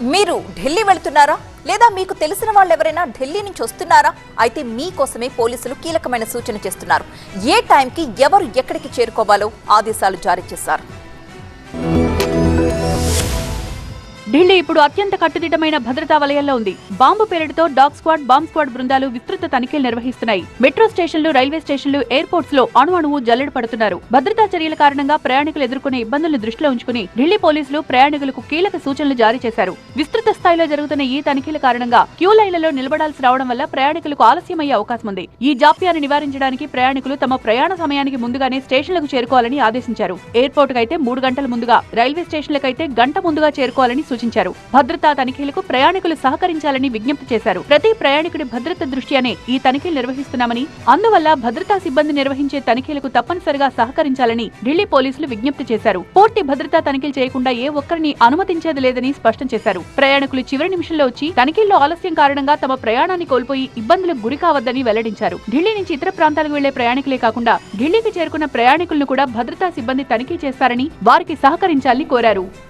మీరు ఢిల్లీ వెళ్తున్నారా? లేదా మీకు తెలిసిన వాళ్ళు ఎవరైనా ఢిల్లీ నుంచి వస్తున్నారా? అయితే మీకోసమే పోలీసులు కీలకమైన సూచన చేస్తున్నారు. ఏ టైంకి ఎవరు ఎక్కడికి చేరుకోవాలో ఆదేశాలు జారీ చేశారు. ఢిల్లీ ఇప్పుడు అత్యంత కట్టుదిట్టమైన భద్రతా వలయంలో ఉంది. బాంబు పేలుడుతో డాగ్ స్క్వాడ్ బాంబ్ స్క్వాడ్ బృందాలు విస్తృత తనిఖీలు నిర్వహిస్తున్నాయి. మెట్రో స్టేషన్లు రైల్వే స్టేషన్లు ఎయిర్పోర్ట్స్లో అణు అణువు జల్లెడ పడుతున్నారు. భద్రతా చర్యల కారణంగా ప్రయాణికులు ఎదుర్కొనే ఇబ్బందులను దృష్టిలో ఉంచుకుని ఢిల్లీ పోలీసులు ప్రయాణికులకు కీలక సూచనలు జారీ చేశారు. విస్తృత స్థాయిలో జరుగుతున్న ఈ తనిఖీల కారణంగా క్యూ లైన్లలో నిలబడాల్సి రావడం వల్ల ప్రయాణికులకు ఆలస్యమయ్యే అవకాశం ఉంది. ఈ జాప్యాన్ని నివారించడానికి ప్రయాణికులు తమ ప్రయాణ సమయానికి ముందుగానే స్టేషన్లకు చేరుకోవాలని ఆదేశించారు. ఎయిర్పోర్ట్ కైతే మూడు గంటల ముందుగా రైల్వే స్టేషన్లకైతే గంట ముందుగా చేరుకోవాలని సూచించారు. భద్రతా తనిఖీలకు ప్రయాణికులు సహకరించాలని విజ్ఞప్తి చేశారు. ప్రతి ప్రయాణికుడి భద్రత దృష్ట్యానే ఈ తనిఖీలు నిర్వహిస్తున్నామని అందువల్ల భద్రతా సిబ్బంది నిర్వహించే తనిఖీలకు తప్పనిసరిగా సహకరించాలని ఢిల్లీ పోలీసులు విజ్ఞప్తి చేశారు. పూర్తి భద్రతా తనిఖీలు చేయకుండా ఏ ఒక్కరిని అనుమతించేది లేదని స్పష్టం చేశారు. ప్రయాణికులు చివరి నిమిషంలో వచ్చి తనిఖీల్లో ఆలస్యం కారణంగా తమ ప్రయాణాన్ని కోల్పోయి ఇబ్బందులకు గురి కావద్దని వెల్లడించారు. ఢిల్లీ నుంచి ఇతర ప్రాంతాలకు వెళ్ళే ప్రయాణికులే కాకుండా ఢిల్లీకి చేరుకున్న ప్రయాణికులను కూడా భద్రతా సిబ్బంది తనిఖీ చేస్తారని వారికి సహకరించాలని కోరారు.